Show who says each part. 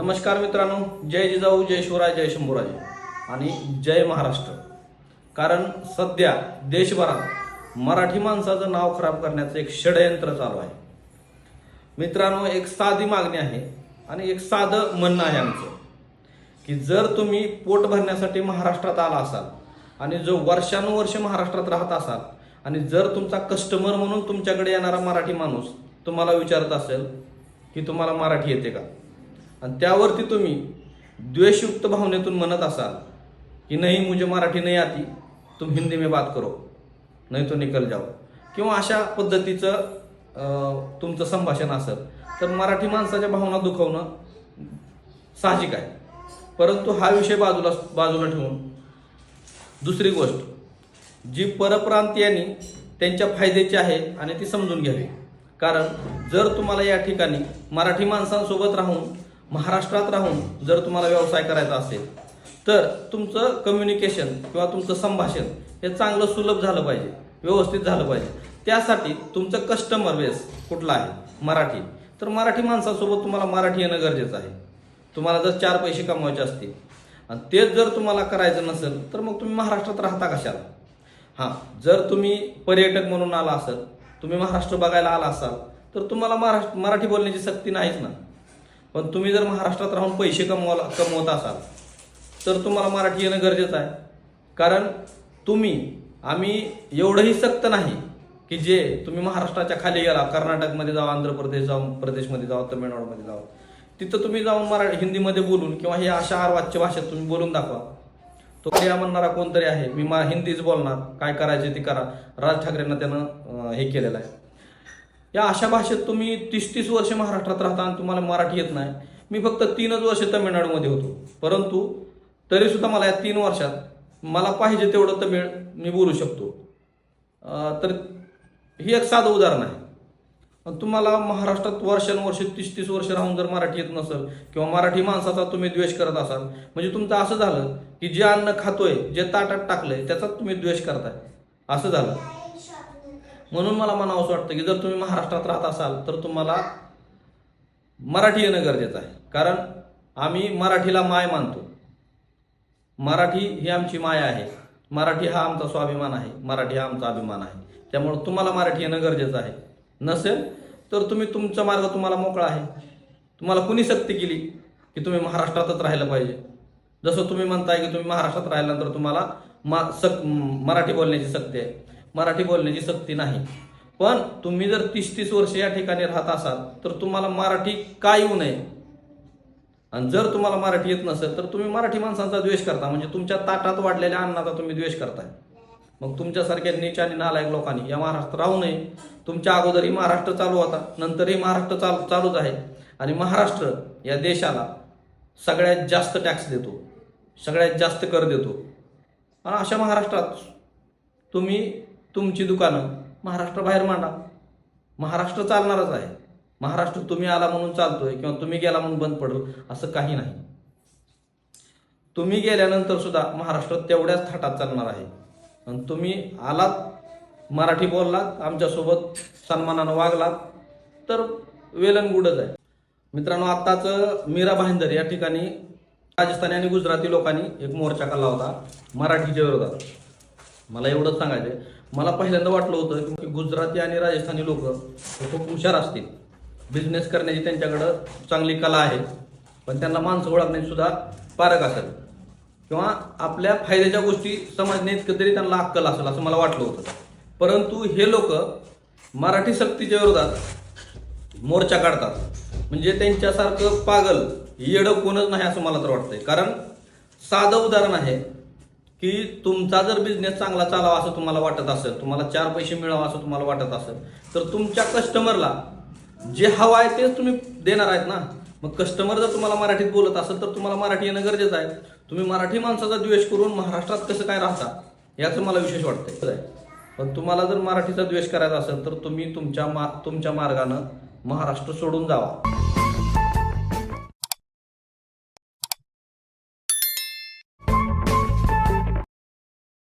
Speaker 1: नमस्कार मित्रांनो जय जिजाऊ जय शिवराय जय शंभूराजे आणि जय महाराष्ट्र. कारण सध्या देशभरात मराठी माणसाचं नाव खराब करण्याचं एक षडयंत्र चालू आहे. मित्रांनो एक साधी मागणी आहे आणि एक साधं म्हणणं आहे आमचं की जर तुम्ही पोट भरण्यासाठी महाराष्ट्रात आला असाल आणि जो वर्षानुवर्ष महाराष्ट्रात राहत असाल आणि जर तुमचा कस्टमर म्हणून तुमच्याकडे येणारा मराठी माणूस तुम्हाला विचारत असेल की तुम्हाला मराठी येते का? आणि त्यावरती तुम्ही द्वेषयुक्त भावनेतून म्हणत असाल की नाही मुझे मराठी नाही आती तुम हिंदी में बात करो नाही तो निकल जाओ. किंवा अशा पद्धतीचं तुमचं संभाषण असेल तर मराठी माणसाच्या भावना दुखवणं साहजिक आहे. परंतु हा विषय बाजूला बाजूला ठेवून दुसरी गोष्ट जी परप्रांतीयांनी त्यांच्या फायद्याची आहे आणि ती समजून घ्यावी. कारण जर तुम्हाला या ठिकाणी मराठी माणसांसोबत राहून महाराष्ट्रात राहून जर तुम्हाला व्यवसाय करायचा असेल तर तुमचं कम्युनिकेशन किंवा तुमचं संभाषण हे चांगलं सुलभ झालं पाहिजे व्यवस्थित झालं पाहिजे. त्यासाठी तुमचं कस्टमर बेस कुठला आहे? मराठी. तर मराठी माणसासोबत तुम्हाला मराठी येणं गरजेचं आहे. तुम्हाला जर चार पैसे कमवायचे असतील आणि तेच जर तुम्हाला करायचं नसेल तर मग तुम्ही महाराष्ट्रात राहता कशाला? हां जर तुम्ही पर्यटक म्हणून आला असाल तुम्ही महाराष्ट्र बघायला आला असाल तर तुम्हाला महाराष्ट्र मराठी बोलण्याची सक्ती नाहीच ना. पण तुम्ही जर महाराष्ट्रात राहून पैसे कमवाला कमवत असाल तर तुम्हाला मराठी येणं गरजेचं आहे. कारण तुम्ही आम्ही एवढंही सक्त नाही की जे तुम्ही महाराष्ट्राच्या खाली गेला कर्नाटकमध्ये जावा आंध्र प्रदेश जाऊन प्रदेशमध्ये जावा तमिळनाडूमध्ये जावा. तिथं तुम्ही जाऊन मराठी हिंदीमध्ये बोलून किंवा हे अशा अर्वाच्य भाषेत तुम्ही बोलून दाखवा. तो क्रिया म्हणणारा कोणतरी आहे मी मा हिंदीच बोलणार काय करायचे ते करा. राज ठाकरेंना त्यानं हे केलेलं आहे. या अशा भाषेत तुम्ही तीस तीस वर्ष महाराष्ट्रात राहता आणि तुम्हाला मराठी येत नाही. मी फक्त तीनच वर्ष तमिळनाडूमध्ये होतो. परंतु तरीसुद्धा मला या तीन वर्षात मला पाहिजे तेवढं तमिळ मी बोलू शकतो. तर ही एक साधं उदाहरण आहे. तुम्हाला महाराष्ट्रात वर्षानुवर्ष तीस तीस वर्ष राहून जर मराठी येत नसेल किंवा मराठी माणसाचा तुम्ही द्वेष करत असाल म्हणजे तुमचं असं झालं की जे अन्न खातोय जे ताटात टाकलंय त्याचाच तुम्ही द्वेष करताय. असं झालं. म्हणून मला म्हणावंसं वाटतं की जर तुम्ही महाराष्ट्रात राहत असाल तर तुम्हाला मराठी येणं गरजेचं आहे. कारण आम्ही मराठीला माय मानतो. मराठी ही आमची माय आहे. मराठी हा आमचा स्वाभिमान आहे. मराठी हा आमचा अभिमान आहे. त्यामुळं तुम्हाला मराठी येणं गरजेचं आहे. नसेल तर तुम्ही तुमचा मार्ग तुम्हाला मोकळा आहे. तुम्हाला कुणी सक्ती केली की तुम्ही महाराष्ट्रातच राहिलं पाहिजे? जसं तुम्ही म्हणताय की तुम्ही महाराष्ट्रात राहिल्यानंतर तुम्हाला मा सक मराठी बोलण्याची सक्ती आहे. मराठी बोलण्याची सक्ती नाही. पण तुम्ही जर तीस तीस वर्ष या ठिकाणी राहत असाल तर तुम्हाला मराठी का येऊ नये? आणि जर तुम्हाला मराठी येत नसेल तर तुम्ही मराठी माणसांचा द्वेष करता. म्हणजे तुमच्या ताटात वाढलेल्या अन्नाचा तुम्ही द्वेष करताय. मग तुमच्यासारख्या नीच आणि नालायक लोकांनी या महाराष्ट्र राहू नये. तुमच्या अगोदरही महाराष्ट्र चालू होता नंतरही महाराष्ट्र चालू चालूच आहे. आणि महाराष्ट्र या देशाला सगळ्यात जास्त टॅक्स देतो. सगळ्यात जास्त कर देतो. आणि अशा महाराष्ट्रात तुम्ही तुमची दुकानं महाराष्ट्राबाहेर मांडा. महाराष्ट्र चालणारच आहे. महाराष्ट्र तुम्ही आला म्हणून चालतोय किंवा तुम्ही गेला म्हणून बंद पडेल असं काही नाही. तुम्ही गेल्यानंतर सुद्धा महाराष्ट्र तेवढ्याच थाटात चालणार आहे. आणि तुम्ही आलात मराठी बोललात आमच्यासोबत सन्मानानं वागलात तर वेलनगुडच आहे. मित्रांनो आत्ताच मीरा भाईंदर या ठिकाणी राजस्थानी आणि गुजराती लोकांनी एक मोर्चा काढला होता मराठीच्या विरोधात मला एवढंच सांगायचं मला पहिल्यांदा वाटलं होतं की गुजराती आणि राजस्थानी लोक खूप हुशार असतील. बिझनेस करण्याची त्यांच्याकडं चांगली कला आहे पण त्यांना माणसं ओळखण्याची सुद्धा पारक असेल. किंवा आपल्या फायद्याच्या गोष्टी समजणे इतकं तरी त्यांना अक्कल असेल असं मला वाटलं होतं. परंतु हे लोक मराठी सक्तीच्या विरोधात मोर्चा काढतात. म्हणजे त्यांच्यासारखं पागल येडं कोणच नाही असं मला तर वाटतंय. कारण साधं उदाहरण आहे की तुमचा जर बिझनेस चांगला चालावा असं तुम्हाला वाटत असेल तुम्हाला चार पैसे मिळावा असं तुम्हाला वाटत असेल तर तुमच्या कस्टमरला जे हवं आहे तेच तुम्ही देणार आहेत ना. मग कस्टमर जर तुम्हाला मराठीत बोलत असेल तर तुम्हाला मराठी येणं गरजेचं आहे. तुम्ही मराठी माणसाचा द्वेष करून महाराष्ट्रात कसं काय राहता याचं मला विशेष वाटतंय. पण तुम्हाला जर मराठीचा द्वेष करायचा असेल तर तुम्ही तुमच्या मा तुमच्या मार्गानं महाराष्ट्र सोडून जावा.